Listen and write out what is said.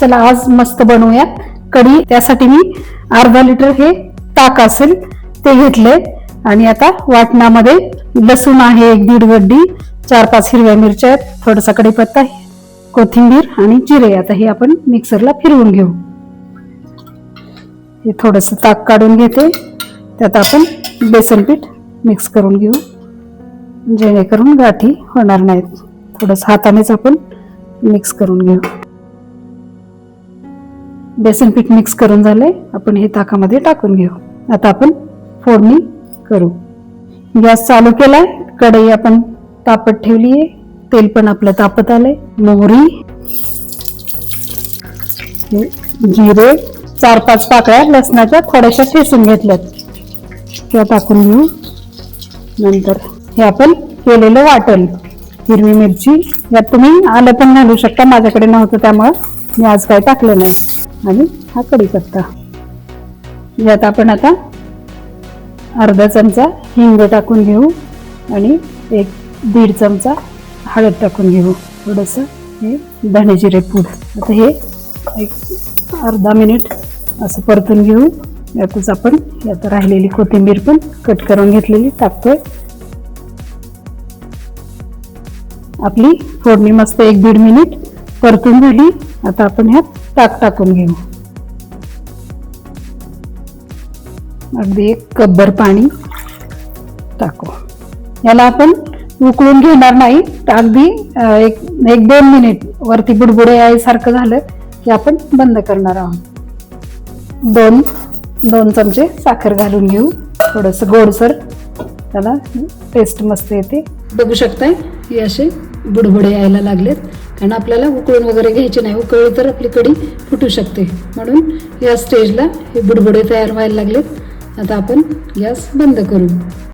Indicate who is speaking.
Speaker 1: चला आज मस्त बनवूयात. कढी त्यासाठी मी अर्धा लिटर हे ताक असेल ते घेतले आणि आता वाटणामध्ये लसूण आहे एक दीड गड्डी चार पाच हिरव्या मिरच्या आहेत थोडासा कढीपत्ता कोथिंबीर आणि जिरे आता हे आपण मिक्सरला फिरवून घेऊ. हे थोडस ताक काढून घेते. त्यात आपण बेसन पीठ मिक्स करून घेऊ. जेणेकरून गाठी होणार नाहीत. थोडस हातानेच आपण मिक्स करून घेऊ. बेसन पीठ मिक्स करून झालंय. आपण हे ताकामध्ये टाकून घेऊ. आता आपण फोडणी करू. गॅस चालू केलाय. कढई आपण तापत ठेवली आहे तेल पण आपलं तापत आलंय. मोहरी हे जिरे चार पाच पाकळ्या लसणाच्या थोड्याशा ठेसून घेतल्यात. त्या टाकून घेऊ. नंतर हे आपण केलेलं वाटण. हिरवी मिरची. यात तुम्ही आलं पण घालू शकता. माझ्याकडे नव्हतं त्यामुळं मी आज काय टाकलं नाही. आणि हा कढीपत्ता यात आपण आता अर्धा चमचा हिंग टाकून घेऊ आणि एक दीड चमचा हळद टाकून घेऊ. थोडंसं हे धणे जिरे पूड. आता हे एक अर्धा मिनिट असं परतून घेऊ. यातच आपण यात राहिलेली कोथिंबीर पण कट करून घेतलेली टाकतोय. आपली फोडणी मस्त एक दीड मिनिट परतून झाली. आता आपण ह्यात ताक टाकून घेऊ. अगदी एक कब्बर पाणी टाकू. याला आपण उकळून घेणार नाही. अगदी एक एक दोन मिनिट वरती बुडबुडे यायसारखं झालं की आपण बंद करणार आहोत. दोन दोन चमचे साखर घालून घेऊ. थोडंसं गोडसर. त्याला टेस्ट मस्त येते. बघू शकताय? ही असे बुडबुडे यायला लागलेत. कारण आपल्याला उकळून वगैरे घ्यायचे नाही. उकळली तर आपली कढी फुटू शकते. म्हणून या स्टेजला हे बुडबुडे तयार व्हायला लागलेत. आता आपण गॅस बंद करू.